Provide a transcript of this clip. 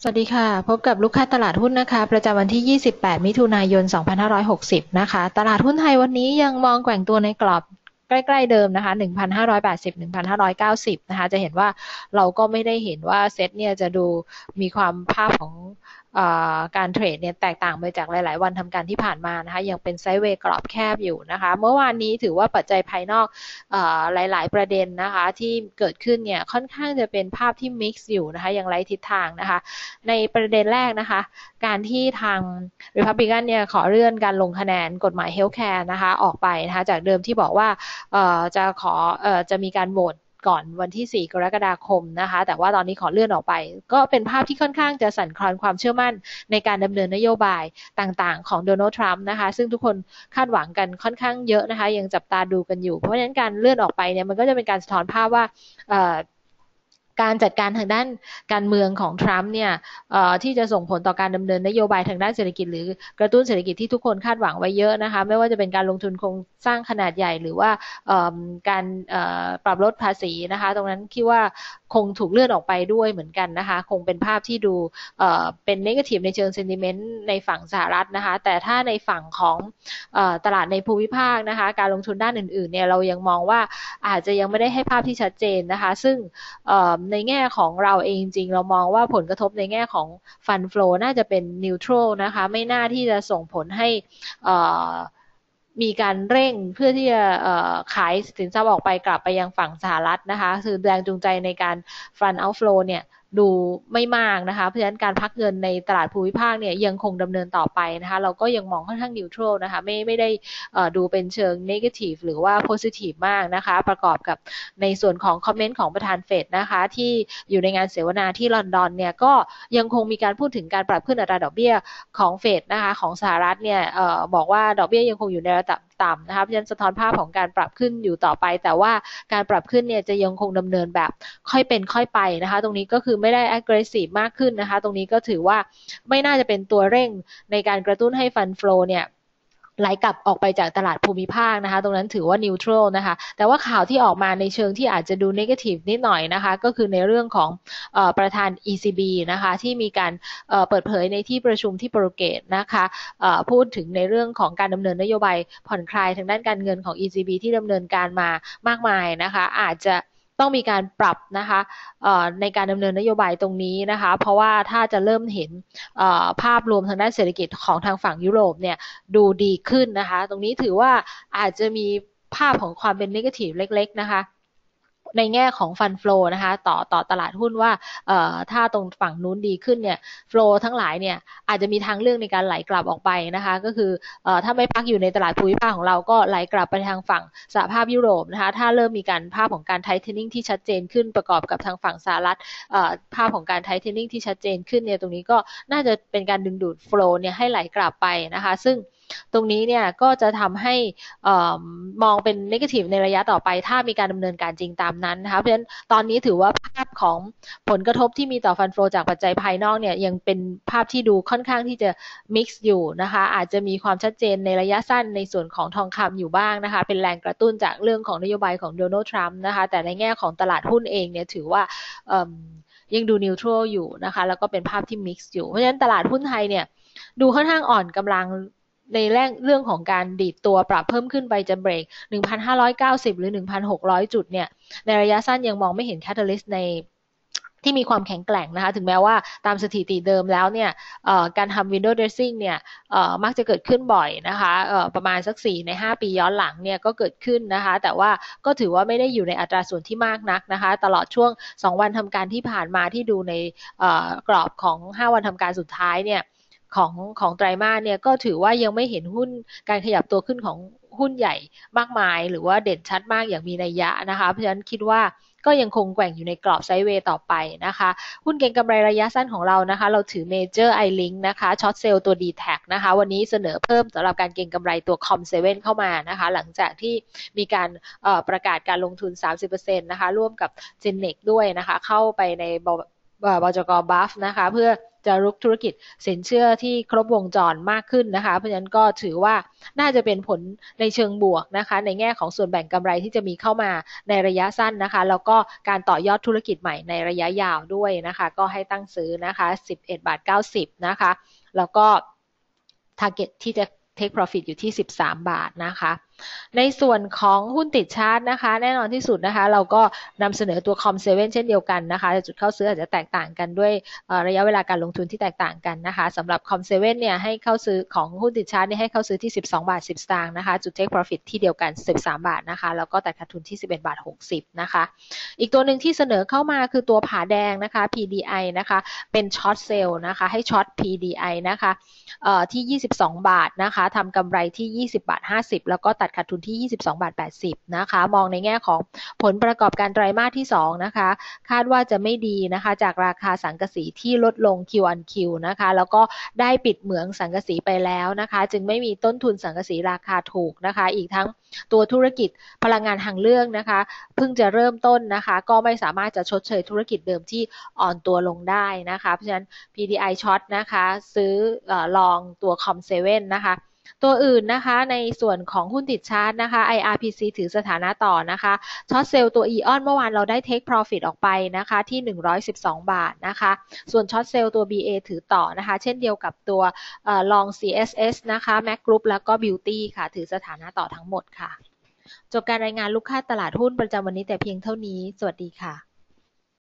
สวัสดีค่ะ พบกับลูกค้าตลาดหุ้นนะคะ ประจำวันที่ 28 มิถุนายน 2560 นะคะ ตลาดหุ้นไทยวันนี้ยังมองแกว่งตัวในกรอบใกล้ ๆ เดิมนะคะ 1,580 1,590 นะคะ จะเห็นว่าเราก็ไม่ได้เห็นว่าเซ็ตเนี่ยจะดูมีความภาพของ การเทรดเนี่ยแตกต่างไปจากหลาย ๆ วันทำการที่ผ่านมานะคะยังเป็นไซด์เวย์กรอบแคบอยู่นะคะ เมื่อวานนี้ถือว่าปัจจัยภายนอกหลาย ๆ ประเด็นนะคะที่เกิดขึ้นเนี่ยค่อนข้างจะเป็นภาพที่มิกซ์อยู่นะคะยังไร้ทิศทางนะคะ ในประเด็นแรกนะคะ การที่ทาง Republican เนี่ยขอเลื่อนการลงคะแนนกฎหมาย Healthcare นะคะออกไปนะคะจากเดิมที่บอกว่าจะขอจะมีการโหวต ก่อนวันที่ 4 กรกฎาคมนะคะ แต่ว่าตอนนี้ขอเลื่อนออกไป ก็เป็นภาพที่ค่อนข้างจะสั่นคลอนความเชื่อมั่นในการดำเนินนโยบายต่างๆ ของโดนัลด์ทรัมป์นะคะ ซึ่งทุกคนคาดหวังกันค่อนข้างเยอะนะคะ ยังจับตาดูกันอยู่ เพราะฉะนั้นการเลื่อนออกไปเนี่ยมันก็จะเป็นการสะท้อนภาพว่า การจัดการทางด้านการเมืองของทรัมป์เนี่ยที่จะส่งผลต่อการดำเนินนโยบายทางด้านเศรษฐกิจหรือกระตุ้นเศรษฐกิจที่ทุกคนคาดหวังไว้เยอะนะคะ ไม่ว่าจะเป็นการลงทุนโครงสร้างขนาดใหญ่หรือว่าการปรับลดภาษีนะคะ ตรงนั้นคิดว่าคงถูกเลื่อนออกไปด้วยเหมือนกันนะคะ คงเป็นภาพที่ดูเป็นนกาทีฟในเชิงเซนติเมนต์ในฝั่งสหรัฐนะคะ แต่ถ้าในฝั่งของตลาดในภูมิภาคนะคะ การลงทุนด้านอื่นๆเนี่ยเรายังมองว่าอาจจะยังไม่ได้ให้ภาพที่ชัดเจนนะคะ ซึ่งในแง่ของเราเองจริง เรามองว่าผลกระทบในแง่ของฟันฟลูน่าจะเป็นนิวทรัลนะคะ ไม่น่าที่จะส่งผลให้มีการเร่งเพื่อที่จะขายสินทรัพย์ออกไปกลับไปยังฝั่งสหรัฐนะคะ คือแรงจูงใจในการฟันเอาฟลูเนี่ย ดูไม่มากนะคะ เพราะฉะนั้นการพักเงินในตลาดภูมิภาคเนี่ยยังคงดำเนินต่อไปนะคะ เราก็ยังมองค่อนข้างนิวทรัลนะคะ ไม่ไม่ได้ดูเป็นเชิงนกาทีฟหรือว่าโพซิทีฟมากนะคะ ประกอบกับในส่วนของคอมเมนต์ของประธานเฟดนะคะที่อยู่ในงานเสวนาที่ลอนดอนเนี่ยก็ยังคงมีการพูดถึงการปรับขึ้นอัตราดอกเบี้ยของเฟดนะคะของสหรัฐเนี่ยบอกว่าดอกเบี้ยยังคงอยู่ในระดับต่ำนะคะยันสะท้อนภาพของการปรับขึ้นอยู่ต่อไป แต่ว่าการปรับขึ้นเนี่ยจะยังคงดำเนินแบบค่อยเป็นค่อยไปนะคะ ตรงนี้ก็คือไม่ได้ aggressive มากขึ้นนะคะ ตรงนี้ก็ถือว่าไม่น่าจะเป็นตัวเร่งในการกระตุ้นให้ฟันฟลอเนี่ย ไหลกลับออกไปจากตลาดภูมิภาคนะคะ ตรงนั้นถือว่านิวทรัลนะคะ แต่ว่าข่าวที่ออกมาในเชิงที่อาจจะดูนกาทีฟนิดหน่อยนะคะ ก็คือในเรื่องของอประธาน ECB นะคะ ที่มีการเปิดเผยในที่ประชุมที่โปรเกตนะคะพูดถึงในเรื่องของการดำเนินนโยบายผ่อนคลายทางด้านการเงินของ ECB ที่ดำเนินการมามากมายนะคะ อาจจะ ต้องมีการปรับนะคะในการดำเนินนโยบายตรงนี้นะคะ เพราะว่าถ้าจะเริ่มเห็นภาพรวมทางด้านเศรษฐกิจของทางฝั่งยุโรปเนี่ยดูดีขึ้นนะคะ ตรงนี้ถือว่าอาจจะมีภาพของความเป็นนิเกทีฟเล็ก ๆ นะคะ ในแง่ของฟันฟลอนะคะต่อต่อตลาดหุ้นว่าเอ่อถ้าตรงฝั่งนู้นดีขึ้นเนี่ยฟลอทั้งหลายเนี่ยอาจจะมีทางเลือกในการไหลกลับออกไปนะคะก็คือเอ่อถ้าไม่พักอยู่ในตลาดภูมิภาคของเราก็ไหลกลับไปทางฝั่งสหภาพยุโรปนะคะถ้าเริ่มมีการภาพของการไทเทนิ่งที่ชัดเจนขึ้นประกอบกับทางฝั่งสหรัฐเอ่อภาพของการไทเทนิ่งที่ชัดเจนขึ้นเนี่ยตรงนี้ก็น่าจะเป็นการดึงดูดฟลอเนี่ยให้ไหลกลับไปนะคะซึ่ง ตรงนี้เนี่ยก็จะทำให้มองเป็นนกทีฟในระยะต่อไป ถ้ามีการดำเนินการจริงตามนั้นนะคะเพราะฉะนั้นตอนนี้ถือว่าภาพของผลกระทบที่มีต่อฟันโฟจากปัจจัยภายนอกเนี่ยยังเป็นภาพที่ดูค่อนข้างที่จะมิกซ์อยู่นะคะ อาจจะมีความชัดเจนในระยะสั้นในส่วนของทองคำอยู่บ้างนะคะ เป็นแรงกระตุ้นจากเรื่องของนโยบายของโดนัลด์ทรัมป์นะคะ แต่ในแง่ของตลาดหุ้นเองเนี่ยถือว่ายังดูนิวทรัลอยู่นะคะ แล้วก็เป็นภาพที่มิกซ์อยู่ เพราะฉะนั้นตลาดหุ้นไทยเนี่ยดูค่อนข้างอ่อนกำลัง ในแรงเรื่องของการดีดตัวปรับเพิ่มขึ้นไปจะเบรก 1,590 หรือ 1,600 จุดเนี่ย ในระยะสั้นยังมองไม่เห็นแคตตาลิสต์ในที่มีความแข็งแกร่งนะคะ ถึงแม้ว่าตามสถิติเดิมแล้วเนี่ยการทำ window dressing เนี่ยมักจะเกิดขึ้นบ่อยนะคะประมาณสัก 4 ใน 5 ปีย้อนหลังเนี่ยก็เกิดขึ้นนะคะ แต่ว่าก็ถือว่าไม่ได้อยู่ในอัตราส่วนที่มากนักนะคะ ตลอดช่วง 2 วันทำการที่ผ่านมาที่ดูในกรอบของ 5 วันทำการสุดท้ายเนี่ย ของของไตรมาสเนี่ยก็ถือว่ายังไม่เห็นหุ้นการขยับตัวขึ้นของหุ้นใหญ่มากมาย หรือว่าเด่นชัดมากอย่างมีนัยยะนะคะ เพราะฉะนั้นคิดว่าก็ยังคงแกว่งอยู่ในกรอบไซด์เวย์ต่อไปนะคะ หุ้นเก็งกำไรระยะสั้นของเรานะคะ เราถือเมเจอร์ไอลิงนะคะช็อตเซลล์ตัว d t แทนะคะ วันนี้เสนอเพิ่มสำหรับการเก็งกำไรตัวคอมเซเว่นเข้ามานะคะ หลังจากที่มีการประกาศการลงทุน 30%นะคะ ร่วมกับเจนเน็กด้วยนะคะ เข้าไปใน บจกบัฟนะคะเพื่อจะรุกธุรกิจสินเชื่อที่ครบวงจรมากขึ้นนะคะ เพราะฉะนั้นก็ถือว่าน่าจะเป็นผลในเชิงบวกนะคะ ในแง่ของส่วนแบ่งกำไรที่จะมีเข้ามาในระยะสั้นนะคะ แล้วก็การต่อยอดธุรกิจใหม่ในระยะยาวด้วยนะคะ ก็ให้ตั้งซื้อนะคะ 11บาท90 นะคะ แล้วก็ target ที่จะ take profit อยู่ที่ 13 บาทนะคะในส่วนของหุ้นติดชาร์ตนะคะ แน่นอนที่สุดนะคะ เราก็นำเสนอตัวคอมเซเว่นเช่นเดียวกันนะคะจุดเข้าซื้ออาจจะแตกต่างกันด้วยระยะเวลาการลงทุนที่แตกต่างกันนะคะสำหรับคอมเซเว่นเนี่ยให้เข้าซื้อของหุ้นติดชาร์ตเนี่ยให้เข้าซื้อที่ 12 บาท 10สตางค์นะคะจุด take profit ที่เดียวกัน 13 บาทนะคะ แล้วก็แตัดขาดทุนที่ 11 บาท 60นะคะ อีกตัวหนึ่งที่เสนอเข้ามาคือตัวผาแดงนะคะ PDI นะคะเป็นช็อตเซลล์นะคะให้ช็อต PDI นะคะที่ 22 บาทนะคะทำกำไรที่ 20 บาท 50 แล้วก็ตัดขาดทุนที่ 22 บาท 80 นะคะ มองในแง่ของผลประกอบการไตรมาสที่ 2 นะคะ คาดว่าจะไม่ดีนะคะ จากราคาสังกะสีที่ลดลง Q on Q นะคะ แล้วก็ได้ปิดเหมืองสังกะสีไปแล้วนะคะ จึงไม่มีต้นทุนสังกะสีราคาถูกนะคะ อีกทั้งตัวธุรกิจพลังงานทางเลือกนะคะ เพิ่งจะเริ่มต้นนะคะ ก็ไม่สามารถจะชดเชยธุรกิจเดิมที่อ่อนตัวลงได้นะคะ เพราะฉะนั้น PDI ช็อตนะคะ ซื้ออลองตัว Com7 นะคะ ตัวอื่นนะคะในส่วนของหุ้นติดชาร์ตนะคะ IRPC ถือสถานะต่อนะคะช็อตเซลล์ตัวอีออนเมื่อวานเราได้ take profit ออกไปนะคะที่ 112 บาทนะคะ ส่วนช็อตเซลล์ตัว BA ถือต่อนะคะ เช่นเดียวกับตัวลอง CSS นะคะ Mac Group แล้วก็ Beauty ค่ะ ถือสถานะต่อทั้งหมดค่ะ จบการรายงานลูกค้าตลาดหุ้นประจำวันนี้แต่เพียงเท่านี้ สวัสดีค่ะ